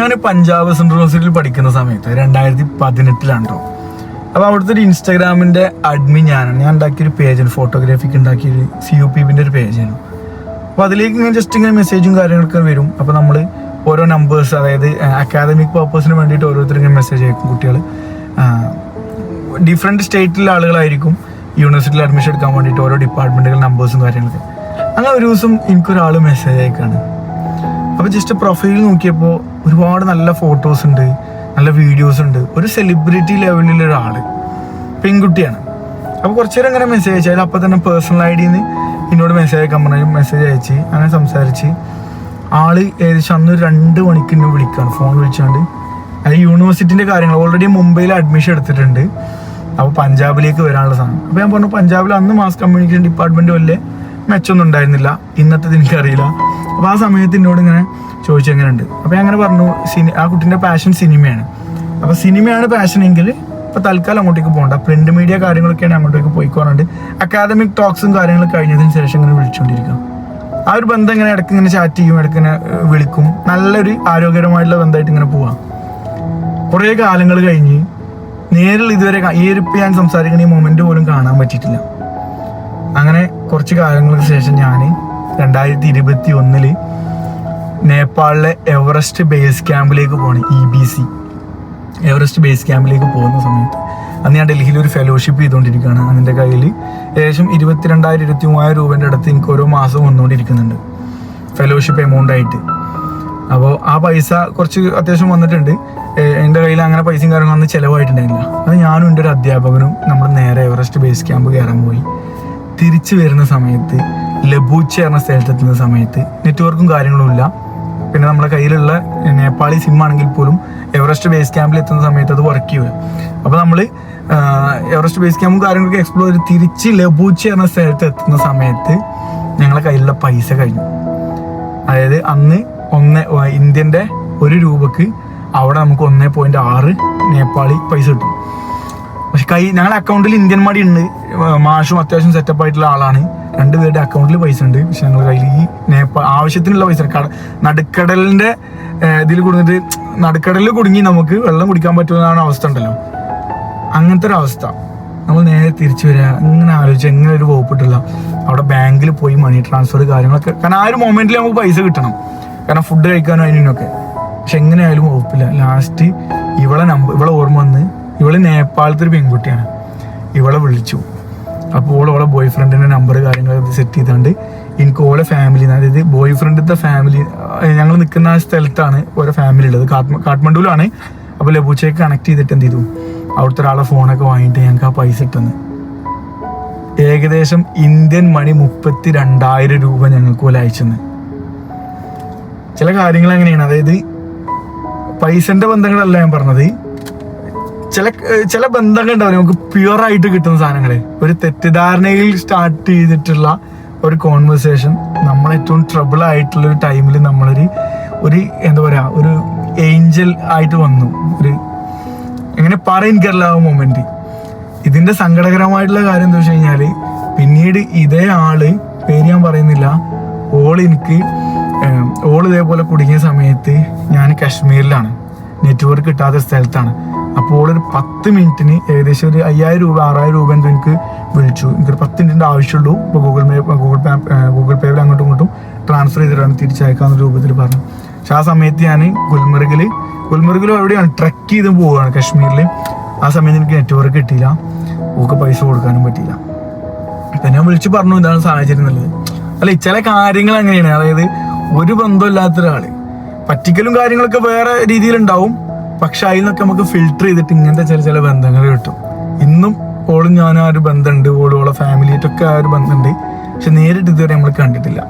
ഞാൻ പഞ്ചാബ് സെൻട്രൽ യൂണിവേഴ്സിറ്റിയിൽ പഠിക്കുന്ന സമയത്ത് രണ്ടായിരത്തി പതിനെട്ടിലാണ് കേട്ടോ അപ്പോൾ അവിടുത്തെ ഒരു ഇൻസ്റ്റാഗ്രാമിന്റെ അഡ്മിൻ ഞാനാണ്. ഞാൻ ഉണ്ടാക്കിയൊരു പേജാണ് ഫോട്ടോഗ്രാഫിക്ക് ഉണ്ടാക്കിയൊരു സി യു പി ബിന്റെ ഒരു പേജാണ് അപ്പോൾ അതിലേക്ക് ഇങ്ങനെ ജസ്റ്റ് ഇങ്ങനെ മെസ്സേജും കാര്യങ്ങളൊക്കെ വരും. അപ്പോൾ നമ്മൾ ഓരോ നമ്പേഴ്സ് അതായത് അക്കാദമിക് പർപ്പസിന് വേണ്ടിയിട്ട് ഓരോരുത്തർ ഇങ്ങനെ മെസ്സേജ് അയക്കും കുട്ടികൾ ഡിഫറെന്റ് സ്റ്റേറ്റിലെ ആളുകളായിരിക്കും യൂണിവേഴ്സിറ്റിയിൽ അഡ്മിഷൻ എടുക്കാൻ വേണ്ടിയിട്ട് ഓരോ ഡിപ്പാർട്ട്മെന്റുകൾ നമ്പേഴ്സും കാര്യങ്ങളൊക്കെ. അങ്ങനെ ഒരു ദിവസം എനിക്കൊരാൾ മെസ്സേജ് അയക്കാണ്. അപ്പോൾ ജസ്റ്റ് പ്രൊഫൈൽ നോക്കിയപ്പോൾ ഒരുപാട് നല്ല ഫോട്ടോസ് ഉണ്ട് നല്ല വീഡിയോസ് ഉണ്ട്. ഒരു സെലിബ്രിറ്റി ലെവലിലുള്ള ഒരാൾ പെൺകുട്ടിയാണ്. അപ്പോൾ കുറച്ച് നേരം ഇങ്ങനെ മെസ്സേജ് അയച്ചു. അതിൽ അപ്പോൾ തന്നെ പേഴ്സണൽ ഐ ഡിന്ന് എന്നോട് മെസ്സേജ് അയക്കാൻ പറഞ്ഞു. മെസ്സേജ് അയച്ച് അങ്ങനെ സംസാരിച്ച്. ആൾ ഏകദേശം അന്ന് രണ്ട് മണിക്ക് എന്നെ വിളിക്കുകയാണ് ഫോൺ വിളിച്ചാണ്ട്. അത് യൂണിവേഴ്സിറ്റിന്റെ കാര്യങ്ങൾ. ഓൾറെഡി മുംബൈയിൽ അഡ്മിഷൻ എടുത്തിട്ടുണ്ട്. അപ്പോൾ പഞ്ചാബിലേക്ക് വരാനുള്ള സാധനം. അപ്പോൾ ഞാൻ പറഞ്ഞു പഞ്ചാബിൽ അന്ന് മാസ് കമ്മ്യൂണിക്കേഷൻ ഡിപ്പാർട്ട്മെന്റ് വല്ലേ മെച്ചൊന്നും ഉണ്ടായിരുന്നില്ല. ഇന്നത്തെ എനിക്കറിയില്ല. അപ്പോൾ ആ സമയത്ത് എന്നോട് ഇങ്ങനെ ചോദിച്ചു എങ്ങനെയുണ്ട്. അപ്പോൾ അങ്ങനെ പറഞ്ഞു സിനി ആ കുട്ടീന്റെ പാഷൻ സിനിമയാണ്. അപ്പോൾ സിനിമയാണ് പാഷൻ എങ്കിൽ ഇപ്പോൾ തൽക്കാലം അങ്ങോട്ടേക്ക് പോകണ്ട. പ്രിന്റ് മീഡിയ കാര്യങ്ങളൊക്കെയാണ് അങ്ങോട്ടേക്ക് പോയിക്കോറുണ്ട് അക്കാദമിക് ടോക്സും കാര്യങ്ങളും കഴിഞ്ഞതിന് ശേഷം ഇങ്ങനെ വിളിച്ചുകൊണ്ടിരിക്കുക ആ ഒരു ബന്ധം ഇങ്ങനെ ഇടയ്ക്ക് ഇങ്ങനെ ചാറ്റ് ചെയ്യും ഇടയ്ക്ക് ഇങ്ങനെ വിളിക്കും. നല്ലൊരു ആരോഗ്യകരമായിട്ടുള്ള ബന്ധമായിട്ട് ഇങ്ങനെ പോവാം. കുറേ കാലങ്ങൾ കഴിഞ്ഞ് നേരിൽ ഇതുവരെ ഈ ഒരു ഞാൻ സംസാരിക്കുന്ന ഈ മൊമെന്റ് പോലും കാണാൻ പറ്റിയിട്ടില്ല. അങ്ങനെ കുറച്ച് കാലങ്ങൾക്ക് ശേഷം ഞാൻ രണ്ടായിരത്തി ഇരുപത്തി ഒന്നിൽ നേപ്പാളിലെ എവറസ്റ്റ് ബേസ് ക്യാമ്പിലേക്ക് പോകണം E B C. Everest base ക്യാമ്പിലേക്ക് പോകുന്ന സമയത്ത് അന്ന് ഞാൻ ഡൽഹിയിൽ ഒരു ഫെലോഷിപ്പ് ചെയ്തുകൊണ്ടിരിക്കുകയാണ് അതിന്റെ കയ്യിൽ ഏകദേശം ഇരുപത്തിരണ്ടായിരം ഇരുപത്തി മൂവായിരം രൂപേന്റെ അടുത്ത് എനിക്ക് ഓരോ മാസം വന്നുകൊണ്ടിരിക്കുന്നുണ്ട് ഫെലോഷിപ്പ് എമൗണ്ട് ആയിട്ട്. അപ്പോൾ ആ പൈസ കുറച്ച് അത്യാവശ്യം വന്നിട്ടുണ്ട്. എന്റെ കയ്യിൽ അങ്ങനെ പൈസയും കാര്യങ്ങളൊന്നും ചിലവായിട്ടുണ്ടായില്ല അത് ഞാനും എന്റെ ഒരു അധ്യാപകനും നമ്മൾ നേരെ എവറസ്റ്റ് ബേസ് ക്യാമ്പ് കയറാൻ പോയി. തിരിച്ചു വരുന്ന സമയത്ത് ലബൂച്ച എന്ന സ്ഥലത്തെത്തുന്ന സമയത്ത് നെറ്റ്വർക്കും കാര്യങ്ങളും ഇല്ല. പിന്നെ നമ്മുടെ കയ്യിലുള്ള നേപ്പാളി സിം ആണെങ്കിൽ പോലും എവറസ്റ്റ് ബേസ് ക്യാമ്പിൽ എത്തുന്ന സമയത്ത് അത് വർക്ക് ചെയ്യൂല. അപ്പോൾ നമ്മൾ എവറസ്റ്റ് ബേസ് ക്യാമ്പും കാര്യങ്ങളൊക്കെ എക്സ്പ്ലോർ ചെയ്ത് തിരിച്ച് ലബൂച്ച എന്ന സ്ഥലത്ത് എത്തുന്ന സമയത്ത് ഞങ്ങളെ കയ്യിലുള്ള പൈസ കഴിഞ്ഞു. അതായത് അന്ന് ഒന്ന് ഇന്ത്യന്റെ ഒരു രൂപക്ക് അവിടെ നമുക്ക് ഒന്നേ പോയിന്റ് ആറ് നേപ്പാളി പൈസ കിട്ടും. പക്ഷെ കൈ ഞങ്ങളുടെ അക്കൗണ്ടിൽ ഇന്ത്യൻ മടി ഉണ്ട് മാഷും അത്യാവശ്യം സെറ്റപ്പ് ആയിട്ടുള്ള ആളാണ്. രണ്ടുപേരുടെ അക്കൗണ്ടിൽ പൈസ ഉണ്ട് പക്ഷെ ഞങ്ങളുടെ കയ്യിൽ ഈ നേപ്പാൾ ആവശ്യത്തിനുള്ള പൈസ. കട- നടുക്കടലിന്റെ ഇതിൽ കുടുങ്ങിട്ട് നടുക്കടലിൽ കുടുങ്ങി നമുക്ക് വെള്ളം കുടിക്കാൻ പറ്റുന്നതാണ് അവസ്ഥ ഉണ്ടല്ലോ അങ്ങനത്തെ ഒരു അവസ്ഥ. നമ്മൾ നേരെ തിരിച്ചു വരിക ഇങ്ങനെ ആലോചിച്ച് എങ്ങനെ ഒരു വകുപ്പിട്ടില്ല. അവിടെ ബാങ്കിൽ പോയി മണി ട്രാൻസ്ഫർ കാര്യങ്ങളൊക്കെ കാരണം ആ ഒരു മൊമെന്റിൽ നമുക്ക് പൈസ കിട്ടണം. കാരണം ഫുഡ് കഴിക്കാനും അതിനൊക്കെ പക്ഷെ എങ്ങനെയായാലും വകുപ്പില്ല. ലാസ്റ്റ് ഇവളെ നമ്പർ ഇവളെ ഓർമ്മ വന്ന് ഇവൾ നേപ്പാളത്തെ ഒരു പെൺകുട്ടിയാണ്. ഇവളെ വിളിച്ചു. അപ്പോൾ ഓളെ ബോയ് ഫ്രണ്ടിന്റെ നമ്പർ കാര്യങ്ങളൊക്കെ സെറ്റ് ചെയ്തുകൊണ്ട് എനിക്ക് ഓളെ ഫാമിലി അതായത് ബോയ് ഫ്രണ്ടിന്റെ ഫാമിലി ഞങ്ങൾ നിൽക്കുന്ന ആ സ്ഥലത്താണ് ഓരോ ഫാമിലി ഉള്ളത്. കാഠ്മ- കാഠ്മണ്ഡുവിലാണ്. അപ്പോൾ ലബൂച്ചയ്ക്ക് കണക്ട് ചെയ്തിട്ട് എന്ത് ചെയ്തു? അവിടുത്തെ ഒരാളെ ഫോണൊക്കെ വാങ്ങിയിട്ട് ഞങ്ങൾക്ക് ആ പൈസ ഇട്ടെന്ന്. ഏകദേശം ഇന്ത്യൻ മണി മുപ്പത്തി രണ്ടായിരം രൂപ ഞങ്ങൾക്ക് പോലെ അയച്ചെന്ന്. ചില കാര്യങ്ങൾ അങ്ങനെയാണ്. അതായത് പൈസന്റെ ബന്ധങ്ങളല്ല ഞാൻ പറഞ്ഞത്. ചില ചില ബന്ധങ്ങൾ ഉണ്ടാവും നമുക്ക് പ്യുവർ ആയിട്ട് കിട്ടുന്ന സാധനങ്ങളെ. ഒരു തെറ്റിദ്ധാരണയിൽ സ്റ്റാർട്ട് ചെയ്തിട്ടുള്ള ഒരു കോൺവെർസേഷൻ നമ്മൾ ഏറ്റവും ട്രബിൾ ആയിട്ടുള്ള ഒരു ടൈമിൽ നമ്മളൊരു ഒരു എന്താ പറയാ ഒരു ഏഞ്ചൽ ആയിട്ട് വന്നു. ഒരു എങ്ങനെ പറയാൻ എനിക്കറിയില്ല ആ മൊമെന്റ് ഇതിന്റെ സങ്കടകരമായിട്ടുള്ള കാര്യം എന്താ വെച്ച് കഴിഞ്ഞാൽ പിന്നീട് ഇതേ ആൾ പേര് ഞാൻ പറയുന്നില്ല ഓൾ എനിക്ക് ഓൾ ഇതേപോലെ കുടുങ്ങിയ സമയത്ത് ഞാൻ കാശ്മീരിലാണ്. നെറ്റ്വർക്ക് കിട്ടാത്ത സ്ഥലത്താണ്. അപ്പോൾ ഒരു പത്ത് മിനിറ്റിന് ഏകദേശം ഒരു അയ്യായിരം രൂപ ആറായിരം രൂപ എന്തോ എനിക്ക് വിളിച്ചു. എനിക്കൊരു പത്ത് മിനിറ്റിന്റെ ആവശ്യമുള്ളൂ. ഇപ്പോൾ Google Pay Google Pay Google പേയിൽ അങ്ങോട്ടും ഇങ്ങോട്ടും ട്രാൻസ്ഫർ ചെയ്തിട്ടാണ് തിരിച്ചയക്കാവുന്ന രൂപത്തിൽ പറഞ്ഞു പക്ഷെ ആ സമയത്ത് ഞാൻ ഗുൽമർഗിൽ ഗുൽമർഗിലും എവിടെയാണ്? ട്രക്ക് ചെയ്ത് പോവുകയാണ് കാശ്മീരിൽ ആ സമയത്ത് എനിക്ക് നെറ്റ്വർക്ക് കിട്ടിയില്ല. ഓക്ക് പൈസ കൊടുക്കാനും പറ്റിയില്ല. അപ്പം ഞാൻ വിളിച്ചു പറഞ്ഞു ഇതാണ് സാഹചര്യം എന്നുള്ളത്. അല്ല ചില കാര്യങ്ങൾ അങ്ങനെയാണ്. അതായത് ഒരു ബന്ധമില്ലാത്ത ഒരാൾ പറ്റിക്കലും കാര്യങ്ങളൊക്കെ വേറെ രീതിയിലുണ്ടാവും. പക്ഷെ അതിൽ നിന്നൊക്കെ നമുക്ക് ഫിൽട്ടർ ചെയ്തിട്ട് ഇങ്ങനത്തെ ചില ചില ബന്ധങ്ങൾ കിട്ടും. ഇന്നും ഓളും ഞാനും ആ ഒരു ബന്ധമുണ്ട് ഓളും ഓളെ ഫാമിലിയായിട്ടൊക്കെ ആ ഒരു ബന്ധമുണ്ട് പക്ഷെ നേരിട്ട് ഇതുവരെ നമ്മൾ കണ്ടിട്ടില്ല.